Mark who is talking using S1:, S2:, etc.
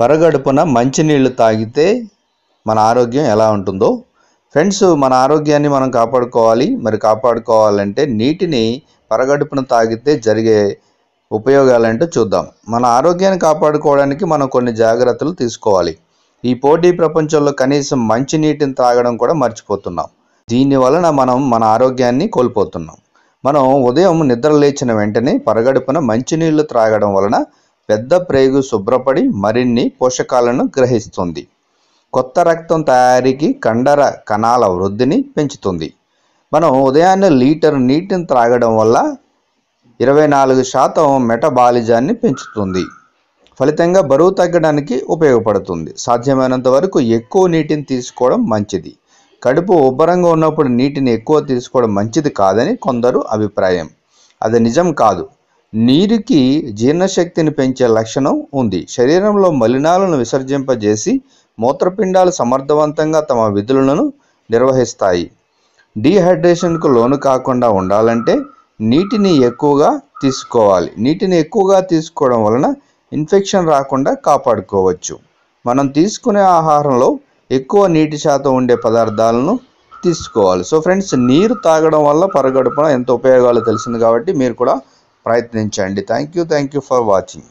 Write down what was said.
S1: పరగడుపున మంచినీళ్ళు తాగితే మన ఆరోగ్యం ఎలా ఉంటుందో. ఫ్రెండ్స్ మన ఆరోగ్యాన్ని మనం కాపాడుకోవాలి. మరి కాపాడుకోవాలంటే నీటిని పరగడుపున తాగితే జరిగే ఉపయోగాలంటే చూద్దాం. మన ఆరోగ్యాన్ని కాపాడుకోవడానికి మనం కొన్ని జాగ్రత్తలు తీసుకోవాలి. ఈ పోటీ ప్రపంచంలో కనీసం మంచినీటిని తాగడం కూడా మర్చిపోతున్నాం. దీని వలన మనం మన ఆరోగ్యాన్ని కోల్పోతున్నాం. మనం ఉదయం నిద్ర లేచిన వెంటనే పరగడుపున మంచినీళ్ళు త్రాగడం వలన పెద్ద ప్రేగు శుభ్రపడి మరిన్ని పోషకాలను గ్రహిస్తుంది. కొత్త రక్తం తయారీకి కండర కణాల వృద్ధిని పెంచుతుంది. మనం ఉదయాన్నే లీటర్ నీటిని త్రాగడం వల్ల ఇరవై నాలుగు శాతం మెటబాలిజాన్ని పెంచుతుంది. ఫలితంగా బరువు తగ్గడానికి ఉపయోగపడుతుంది. సాధ్యమైనంత వరకు ఎక్కువ నీటిని తీసుకోవడం మంచిది. కడుపు ఉబ్బరంగా ఉన్నప్పుడు నీటిని ఎక్కువ తీసుకోవడం మంచిది కాదని కొందరు అభిప్రాయం. అది నిజం కాదు. నీరుకి జీర్ణశక్తిని పెంచే లక్షణం ఉంది. శరీరంలో మలినాలను విసర్జింపజేసి మూత్రపిండాలు సమర్థవంతంగా తమ విధులను నిర్వహిస్తాయి. డీహైడ్రేషన్కు లోను కాకుండా ఉండాలంటే నీటిని ఎక్కువగా తీసుకోవాలి. నీటిని ఎక్కువగా తీసుకోవడం వలన ఇన్ఫెక్షన్ రాకుండా కాపాడుకోవచ్చు. మనం తీసుకునే ఆహారంలో ఎక్కువ నీటి శాతం ఉండే పదార్థాలను తీసుకోవాలి. సో ఫ్రెండ్స్ నీరు తాగడం వల్ల పరగడుపున ఎంత ఉపయోగాలు తెలిసింది కాబట్టి మీరు కూడా ప్రయత్నించండి thank you thank you for watching